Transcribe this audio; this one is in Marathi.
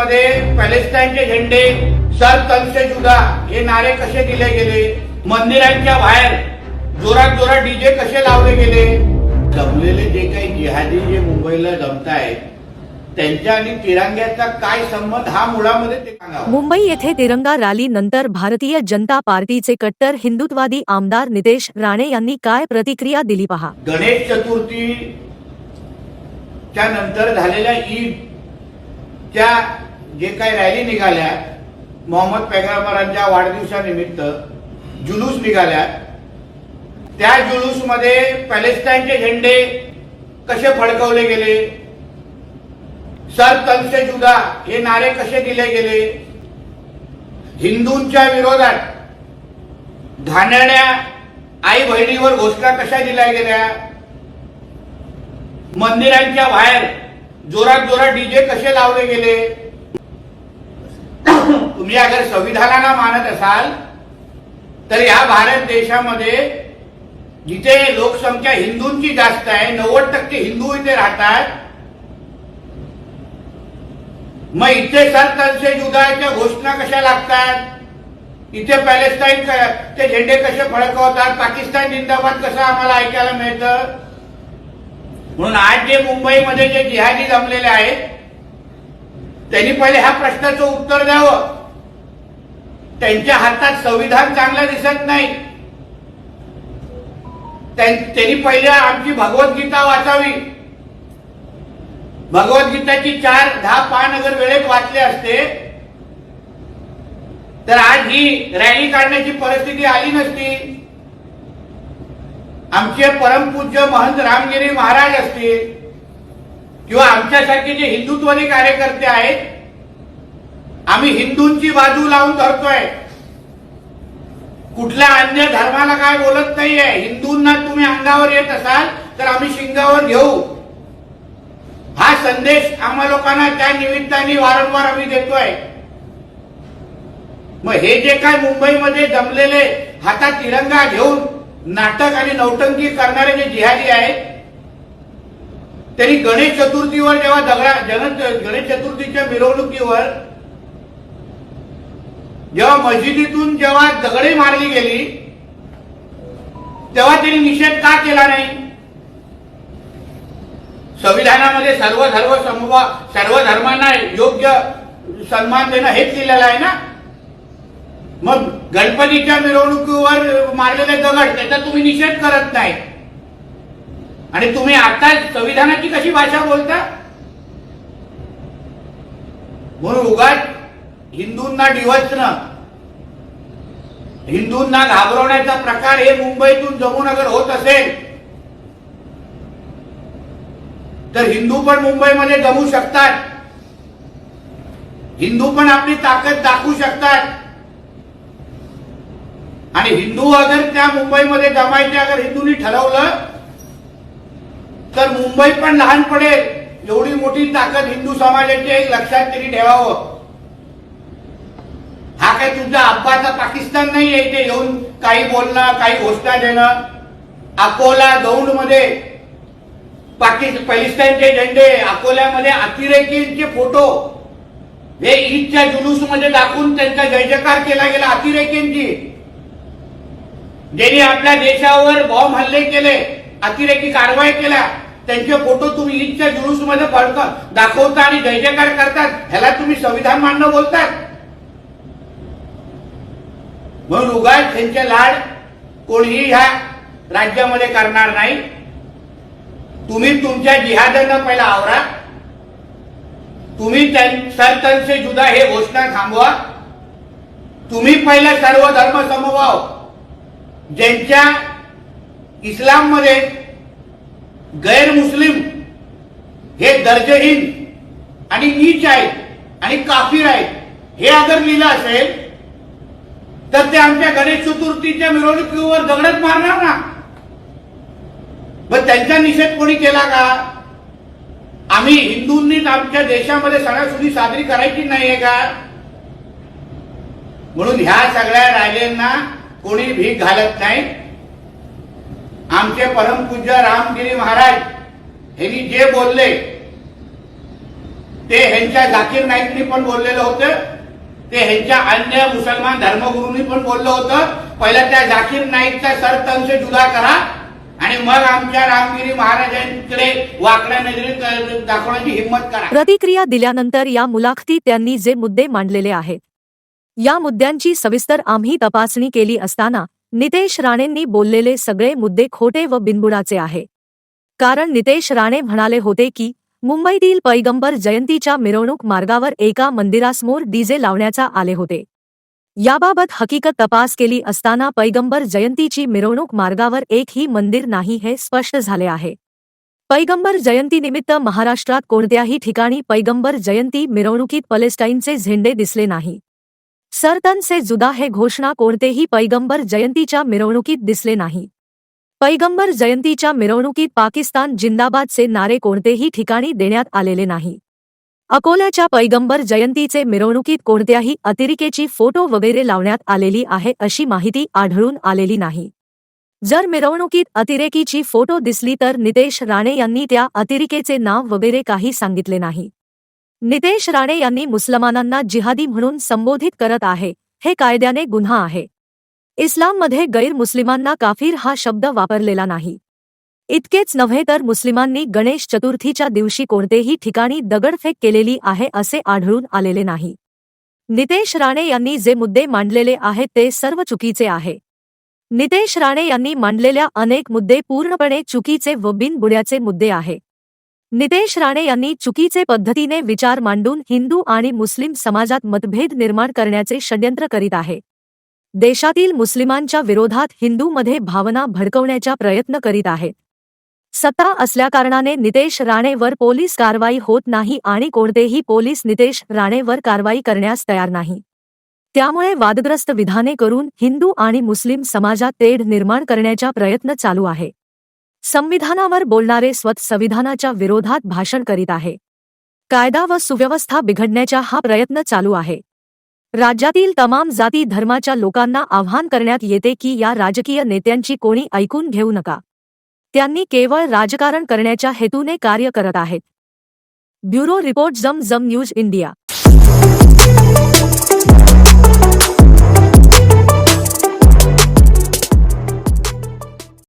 मध्ये पॅलेस्टाईनचे झेंडे सर तनसे जुदा हे नारे कसे दिले गेले? मंदिरांच्या बाहेर जोरात जोरात डीजे कसे लावले गेले? जमलेले जे काही जिहादी जे मुंबईला जमतायत त्यांच्या आणि तिरंग्याचा काय संबंध हा मुळामध्ये ते सांगावं. मुंबई येथे तिरंगा रॅली नंतर भारतीय जनता पार्टीचे कट्टर हिंदुत्वादी आमदार नितेश राणे यांनी काय प्रतिक्रिया दिली पहा? गणेश चतुर्थी च्या नंतर झालेल्या ईद च्या जे काही रॅली निघाल्या मोहम्मद पैगंबरांच्या वाढदिवसानिमित्त जुलूस निघाल्या त्या जुलूसमध्ये पॅलेस्टाईनचे झेंडे कसे फडकवले गेले सर तनसे जुदा हे नारे कसे दिले गेले हिंदूंच्या विरोधात धानड्या आई बहिणीवर घोषणा कशा दिल्या गेल्या मंदिरांच्या बाहेर जोरात जोरात डीजे कसे लावले गेले तुम्ही अगर संविधानाला मानत असाल तर या भारत देशामध्ये जिथे लोकसंख्या हिंदूंची जास्त आहे नव्वद टक्के हिंदू इथे राहतात मग इथे सर तनसे जुदाच्या घोषणा कशा लागतात? इथे पॅलेस्टाईन ते झेंडे कसे फडकवतात? पाकिस्तान जिंदाबाद कसं आम्हाला ऐकायला मिळतं? म्हणून आज जे मुंबईमध्ये जे जिहादी जमलेले आहेत त्यांनी पहिले ह्या प्रश्नाचं उत्तर द्यावं. त्यांच्या हातात संविधान चांगलं दिसत नाही. त्यांनी पहिले आमची भगवद्गीता वाचावी. भगवद्गीताची चार दहा पान अगर वेळेत वाचले असते तर आज ही रॅली काढण्याची परिस्थिती आली नसती. आमचे परमपूज्य महंत रामगिरी महाराज असतील किंवा आमच्यासारखे जे हिंदुत्वनी कार्यकर्ते आहेत आम्ही हिंदूंची बाजू लावून धरतोय. कुठल्या अन्य धर्माला काय बोलत नाहीये. हिंदूंना तुम्ही अंगावर येत असाल तर आम्ही शिंगावर घेऊ. हा संदेश आम्हा लोकांना त्या निमित्ताने वारंवार आम्ही देतोय. मग हे जे काय मुंबईमध्ये जमलेले हातात तिरंगा घेऊन नाटक आणि नौटंकी करणारे जे जिहादी आहेत त्यांनी गणेश चतुर्थीवर जेव्हा दगडा जन गणेश चतुर्थीच्या मिरवणुकीवर जेव्हा मस्जिदीतून जेव्हा दगडे मारली गेली तेव्हा त्यांनी निषेध का केला नाही? संविधानामध्ये सर्व सर्व समूह सर्व धर्मांना योग्य सन्मान देणं हेच लिहिलेलं आहे ना? मग गणपतीच्या मिरवणुकीवर मारलेले दगड त्याचा तुम्ही निषेध करत नाही. आणि तुम्ही आता संविधानाची कशी भाषा बोलता? म्हणून उगाच हिंदूंना डिवचणं. हिंदूंना घाबरवण्याचा प्रकार हे मुंबईतून जमून अगर होत असेल. तर हिंदू पण मुंबईमध्ये जमू शकतात. हिंदू पण आपली ताकद दाखवू शकतात. आणि हिंदू अगर त्या मुंबईमध्ये जमायचे अगर हिंदूंनी ठरवलं तर मुंबई पण लहान पडेल एवढी मोठी ताकद हिंदू समाजाची एक लक्षात तरी ठेवावं. हा काही तुमचा अब्बाचा पाकिस्तान नाही आहे इथे येऊन काही बोलणं काही घोषणा देणं? अकोला दौंडमध्ये पाकिस्तान झेंडे अकोल्यामध्ये अतिरेकींचे फोटो. हे ईदच्या जुलूसमध्ये दाखवून त्यांचा जय जयकार केला गेला अतिरेकींची. ज्यांनी आपल्या देशावर बॉम्ब हल्ले केले अतिरेकी कारवाई केल्या त्यांचे फोटो तुम्ही ईदच्या जुलूसमध्ये मध्ये दाखवता आणि जय जयकार करतात. ह्याला तुम्ही संविधान मान्य बोलतात. म्हणून उगाच त्यांचे लाड कोणीही ह्या राज्यामध्ये करणार नाही. तुम्ही तुमच्या जिहादांना पहिला आवरा. तुम्ही सरतनसे जुदा हे घोषणा थांबवा. तुम्ही पहिला सर्व धर्म समभाव ज्यांच्या इस्लाममध्ये गैरमुस्लिम हे दर्जहीन आणि नीच आहेत आणि काफीर आहेत हे अगर लिहिलं असेल तर ते आमच्या गणेश चतुर्थीच्या मिरवणुकीवर दगडच मारणार ना? मग त्यांचा निषेध कोणी केला का? आम्ही हिंदूंनीच आमच्या देशामध्ये सणासुदी साजरी करायची नाहीये का? म्हणून ह्या सगळ्या राजेंना कोणी भीक घालत नाही. आमचे परमपूज्य रामगिरी महाराज यांनी जे बोलले ते ह्यांच्या जाकीर नाईकनी पण बोललेलं होतं. ते ह्यांच्या अन्य मुसलमान धर्मगुरूंनी पण बोललं होतं पहिलं त्या झाकीर नाईकचा सरतंश जुदा करा आणि मग आमच्या रामगिरी महाराजांकडे वाकड्या नजरेत दाखवण्याची हिंमत करा. प्रतिक्रिया दिल्यानंतर या मुलाखती त्यांनी जे मुद्दे मांडलेले आहेत या मुद्द्यांची सविस्तर आम्ही तपासणी केली असताना नितेश राणेंनी बोललेले सगळे मुद्दे खोटे व बिनबुडाचे आहे. कारण नितेश राणे म्हणाले होते की मुंबईतील पैगंबर जयंतीच्या मिरवणूक मार्गावर एका मंदिरासमोर डीजे लावण्याचा आले होते. याबाबत हकीकत तपास केली असताना पैगंबर जयंतीची मिरवणूक मार्गावर एकही मंदिर नाही हे स्पष्ट झाले आहे. पैगंबर जयंतीनिमित्त महाराष्ट्रात कोणत्याही ठिकाणी पैगंबर जयंती मिरवणुकीत पलेस्टाईनचे झेंडे दिसले नाही. सरतन से जुदा हे घोषणा कोणतेही पैगंबर जयंतीच्या मिरवणुकीत दिसले नाही. पैगंबर जयंतीच्या मिरवणुकीत पाकिस्तान जिंदाबादचे नारे कोणतेही ठिकाणी देण्यात आलेले नाही. अकोल्याच्या पैगंबर जयंतीचे मिरवणुकीत कोणत्याही अतिरिकेची फोटो वगैरे लावण्यात आलेली आहे अशी माहिती आढळून आलेली नाही. जर मिरवणुकीत अतिरेकीची फोटो दिसली तर नितेश राणे यांनी त्या अतिरिकेचे नाव वगैरे काही सांगितले नाही. नितेश राणे यांनी मुसलमानांना जिहादी म्हणून संबोधित करत आहे हे कायद्याने गुन्हा आहे. इस्लाममध्ये गैरमुस्लिमांना काफीर हा शब्द वापरलेला नाही. इतकेच नव्हे तर मुस्लिमांनी गणेश चतुर्थीच्या दिवशी कोणतेही ठिकाणी दगडफेक केलेली आहे असे आढळून आलेले नाही. नितेश राणे यांनी जे मुद्दे मांडलेले आहेत ते सर्व चुकीचे आहे. नितेश राणे यांनी मांडलेल्या अनेक मुद्दे पूर्णपणे चुकीचे व बिनबुड्याचे मुद्दे आहे. नितेश राणे यांनी चुकीचे पद्धतीने विचार मांडून हिंदू आणि मुस्लिम समाजात मतभेद निर्माण करण्याचे षड्यंत्र करीत आहे. देशातील मुस्लिमांच्या विरोधात हिंदूमध्ये भावना भडकवण्याचा प्रयत्न करीत आहेत. सत्ता असल्याकारणाने नितेश राणेवर पोलीस कारवाई होत नाही आणि कोणतेही पोलीस नितेश राणेवर कारवाई करण्यास तयार नाही. त्यामुळे वादग्रस्त विधाने करून हिंदू आणि मुस्लिम समाजात तेढ निर्माण करण्याचा प्रयत्न चालू आहे. संविधानावर बोलणारे स्वत संविधानाच्या विरोधात भाषण करीत आहे. कायदा व सुव्यवस्था बिघडण्याचा हा प्रयत्न चालू आहे. राज्यातील तमाम जाती धर्माच्या लोकांना आव्हान करण्यात येते की या राजकीय नेत्यांची कोणी ऐकून घेऊ नका. त्यांनी केवळ राजकारण करण्याच्या हेतूने कार्य करत आहेत. ब्युरो रिपोर्ट जम जम न्यूज़ इंडिया.